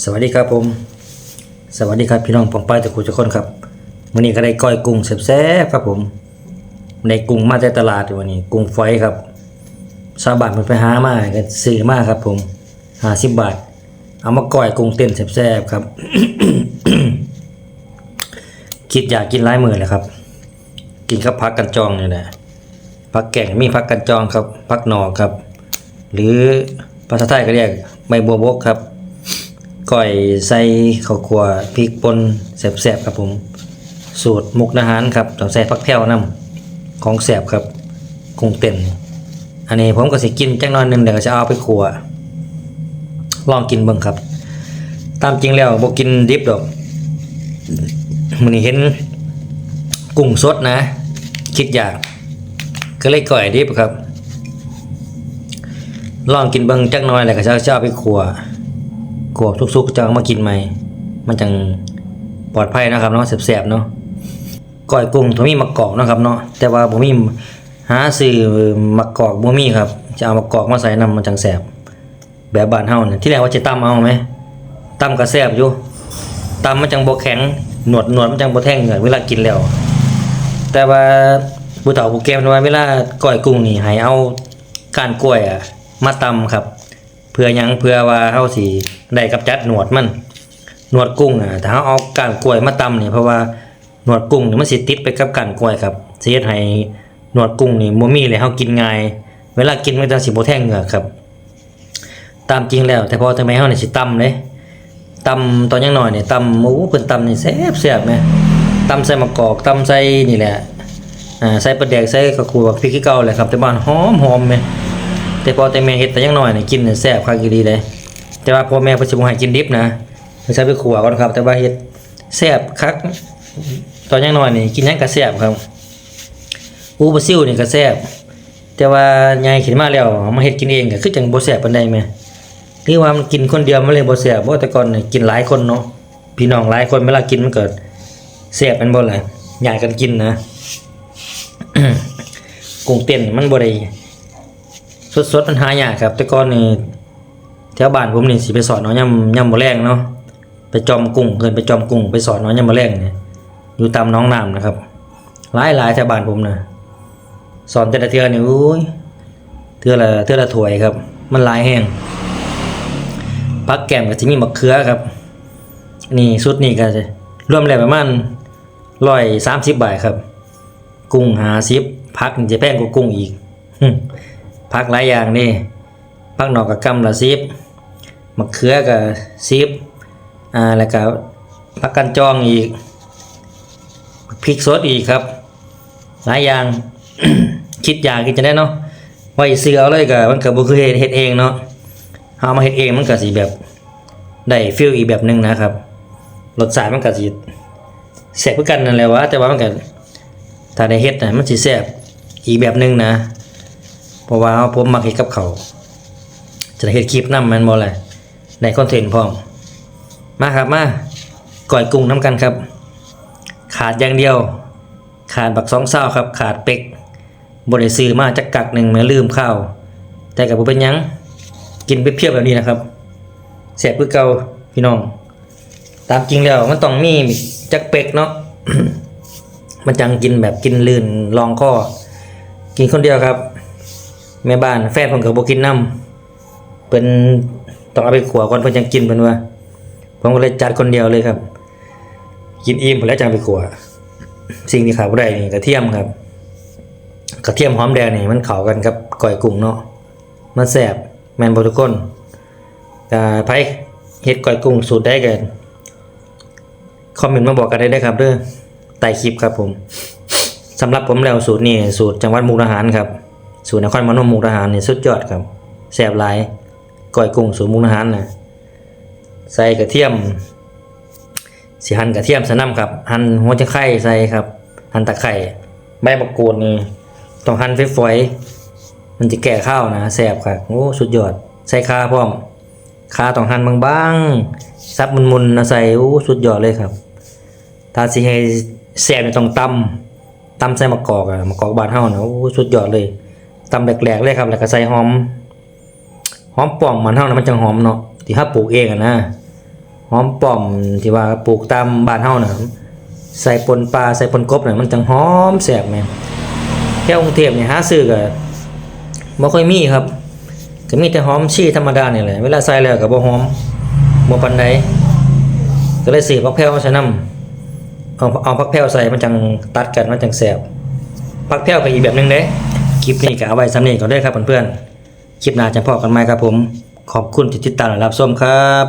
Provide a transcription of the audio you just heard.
สวัสดีครับผม สวัสดีครับพี่น้องปองป้ายตะกูทุกคนครับวันนี้ก็ได้ก้อยกุ้งแซ่บๆครับผมในกุ้งมาแต่ตลาดวันนี้ กุ้งฝอยครับชาวบ้านเพิ่นไปหามาก็ซื้อมาครับ ผมห้าสิบบาท เอามาก้อยกุ้งเต้นแซ่บๆครับ คิดอยากกินหลายมือเลยครับ กินกับพักกันจองนี่แหละพักแก่งมีพักกันจองครับพักหนอครับ หรือภาษาไทยก็เรียกใบบัวบกครับ ก้อยใส่ข้าวคั่วพริกป่นแสบๆครับผม สูตรมุกนาหารครับต้องใส่ผักแพรวน้ำของแสบครับกุ้งเต้นอันนี้ผมก็สิกินจักหน้อยหนึงเดี๋ยวจะเอาไปคั่วลองกินเบิ่งครับ ตามจริงแล้วบ่กินดิบดอกมื้อนี้เห็นกุ้งสดนะ คิดอยากก็เลยก่อยดิบครับ ลองกินเบิ่งจักน้อยแล้วก็จะเอาไปคั่ว วบทุกๆจะเอามากินไหมมันจังปลอดภัยนะครับเนาะแสบๆเนาะก้อยกุ้งตัวมีมะกอกนะครับเนาะแต่ว่าบ่มีหาซื้อมะกอกบ่มีครับ จะเอามะกอกมาใส่น้ำมันจังแสบแบบบ้านเฮาเนี่ยที่แรกว่าจะตำเอาไหมตำก็แสบอยู่ตำมันจังบ่แข็งหนวดหนวดมันจังบ่แทงเหงือเวลากินแล้ว แต่ว่าผู้เฒ่าผู้แก่มันว่าเวลาก้อยกุ้งนี่ให้เอากานกล้วยอะมาตำครับ เพื่อยังเพื่อว่าเฮาสิได้กำจัดหนวดมันหนวดกุ้งอะถ้าเฮาเอากานกล้วยมาตำนี่เพราะว่าหนวดกุ้งนี่มันสิติดไปกับกานกล้วยครับสิเฮ็ดให้หนวดกุ้งนี่บ่มีเลยเฮากินง่าย เวลากินมันจะสิบ่แทงเหงือกครับ ตามจริงแล้ว แต่พอทำไมเฮานี่สิตำเลยตำตอนยังหน้อยเนี่ยตำโอ้เพิ่นตำนี่แซ่บแซ่บแม่ตำใส่มะกอกตำใส่นี่แหละอ่าใส่ปลาแดกใส่กระคูพริกขี้เก่าเลยครับแต่บ้านหอมหอมแม่ แต่พอแต่แม่เฮ็ดแต่ยังหน้อยนี่กินเนี่ยแซ่บคักอีเลยแต่ว่าพ่อแม่เพิ่นสิบ่ให้กินดิบนะเพิ่นใช้ไปขัวก่อนครับ แต่ว่าเฮ็ดแซ่บคักตอนยังหน้อยนี่กินยังก็แซ่บครับอูบะซิวนี่ก็แซ่บแต่ว่าใหญ่ขึ้นมาแล้วมาเฮ็ดกินเองก็คือจังบ่แซ่บปานใดแม่หรือว่ามันกินคนเดียวมันเลยบ่แซ่บบ่แต่ก่อนนี่กินหลายคนเนาะพี่น้องหลายคนเวลากินมันเกิดแซ่บม่นบ่ล่ะยากกันกินนะกุ้งเต้นมันบ่ได้ สดสดมันหายากครับ แต่ก่อนนี่แถวบ้านผมนี่สิไปสอนเนาะย่ำย่ำบ่แรงเนาะไปจอมกุ้งเคยไปจอมกุ้งไปสอนเนาะย่ำบ่แรงเนี่ยอยู่ตามน้องน้ำนะครับ หลายหลายแถวบ้านผมนะสอนแต่ละเทือนี่อุ้ยเทือละเทือละถวยครับ มันหลายแห้งพักแก้มก็จะมีมะเขือครับ นี่สุดนี่ก็จะรวมแล้วประมาณร้อยสามสิบบาทครับ กุ้งหาซิบพักจะแพงกว่ากุ้งอีก พักหลายอย่างนี่พักหนอกกับกำละซิบมะเขือกับซิบอ่าแล้วก็พักกันจองอีกพริกสดอีกครับ หลายอย่างคิดอยากกินจะได้เนาะไว้ซื้อเอาเลยก็มันก็บ,บ่คือเฮ็ดเฮ็ดเองเนาะเอามาเฮ็ดเองมันก็สิแบบได้ฟีลอีกแบบหนึงนะครับรสชาติมันก็สิแซ่บคือกันนั่นแหละวะแต่ว่ามันก็ถ้าได้เฮ็ดนะมันสิแซ่บอีกแบบหนึงนะ ราะว่าผมมักเฮ็ดกับเขาจะเฮ็ดคลิปนำแม่นบ่ล่ะในคอนเทนต์พร้อม มาครับมาก่อยกุ้งน้ำกันครับ ขาดอย่างเดียว ขาดบักสองเศร้าครับ ขาดเป็กบ่ได้ซื้อมาจักกักหนึ่งแม่ลืมข้าว แต่กับบ่เป็นยังกินไปเพียบแบบนี้นะครับแซ่บคือเก่าพี่น้อง ตามจริงแล้วมันต้องมีจักเป็กเนาะมันจังกินแบบกินลื่นลองคอกินคนเดียวครับ แม่บ้านแฟนผมก็บ่กินน้ำเป็นต้องเอาไปขัวก่อนเพิ่นจังกินเพิ่นว่าผมก็เลยจัดคนเดียวเลยครับ กินอิ่มผมแล้วจังไปขัว สิ่งที่ขาดบ่ได้นี่กระเทียมครับ กระเทียมหอมแดงนี่มันเข้ากันกับก้อยกุ้งเนาะมันแซ่บแม่นบ่ทุกคนก็ไผเฮ็ดก้อยกุ้งสูตรได้กันคอมเมนต์มาบอกกันได้เด้ครับเด้อใต้คลิปครับผมสำหรับผมแล้วสูตรนี่สูตรจังหวัดมุกดาหารครับ สูตรนครพนมมุกดาหารนี่สุดยอดครับแซ่บหลายก้อยกุ้งสูตรมุกดาหารนะใส่กระเทียมสิหั่นกระเทียมใส่น้ำครับหั่นหัวจะไข่ใส่ครับหั่นตะไคร้ใบมะกรูดนี่ต้องหั่นฝอยๆมันจะแก่ข้าวนะแซ่บครับโอ้สุดยอด ใส่ขาพร้อมขาต้องหั่นบางๆซับมุนๆนะใส่โอ้สุดยอดเลยครับถ้าสิให้แซ่บนี่ต้องตำตำใส่มะกอกอะมะกอกบานเฮาเนะโอ้สุดยอดเลย ตำแหลกๆเลยครับแล้วก็ใส่หอม หอมป่อมมันเฮานะมันจังหอมเนาะที่เฮาปลูกเองอะนะหอมป้อมที่ว่าปลูกตามบ้านเฮาน่ะใส่ปนปลาใส่ปนกบน่ะมันจังหอมแซ่บแม่แค่กรุงเทพเนี่ยหาซื้อก็บ่ค่อยมีครับก็มีแต่หอมชี่ธรรมดาเนี่ยแหละเวลาใส่แล้วก็บ่หอมบ่ปานใดก็เลยสิผักแพรวมาใส่นํเอาเอาผักแพรวใส่มันจังตัดกันมันจังแซ่บผักแพรวก็อีกแบบนึงเด้ คลิปนี้ก็เอาไว้สำเนียก่อนด้อครับเพื่อนๆ คลิปหน้าจะพอกันไหมครับผม ขอบคุณที่ติดตามและรับชมครับ